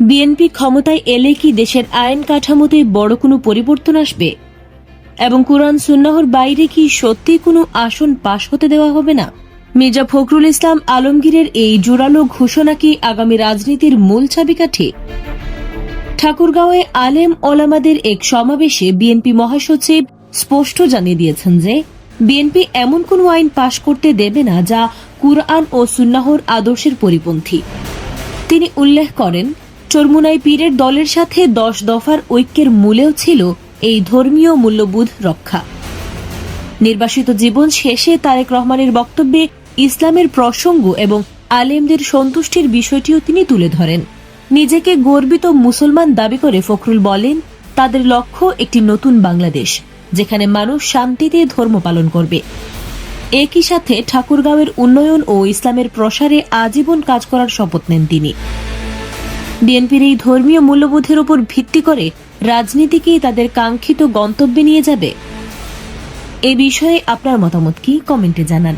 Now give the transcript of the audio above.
BNP ক্ষমতায় এলে কি দেশের আইন কাঠামোতে বড় কোনো পরিবর্তন আসবে? এবং কোরআন সুন্নাহর বাইরে কি সত্যি কোনো আসন পাশ হতে দেওয়া হবে না? মির্জা ফখরুল ইসলাম আলমগীরের এই জোরালো ঘোষণা কি আগামী রাজনীতির মূল চাবিকাঠি? ঠাকুরগাঁওয়ে আলেম ওলামাদের এক সমাবেশে বিএনপি মহাসচিব স্পষ্ট জানিয়ে দিয়েছেন যে, বিএনপি এমন কোনো আইন পাশ করতে দেবে না যা কুরআন ও সুন্নাহর আদর্শের পরিপন্থী। তিনি উল্লেখ করেন চরমুনাই পীরের দলের সাথে দশ দফার ঐক্যের মূলেও ছিল এই ধর্মীয় মূল্যবোধ রক্ষা। নির্বাসিত জীবন শেষে তারেক রহমানের বক্তব্যে ইসলামের প্রসঙ্গ এবং আলেমদের সন্তুষ্টির বিষয়টিও তিনি তুলে ধরেন। নিজেকে গর্বিত মুসলমান দাবি করে ফখরুল বলেন, তাদের লক্ষ্য একটি নতুন বাংলাদেশ, যেখানে মানুষ শান্তিতে ধর্ম পালন করবে। একই সাথে ঠাকুরগাঁওয়ের উন্নয়ন ও ইসলামের প্রসারে আজীবন কাজ করার শপথ নেন তিনি। বিএনপির এই ধর্মীয় মূল্যবোধের উপর ভিত্তি করে রাজনীতিকেই তাদের কাঙ্ক্ষিত গন্তব্যে নিয়ে যাবে। এ বিষয়ে আপনার মতামত কি? কমেন্টে জানান।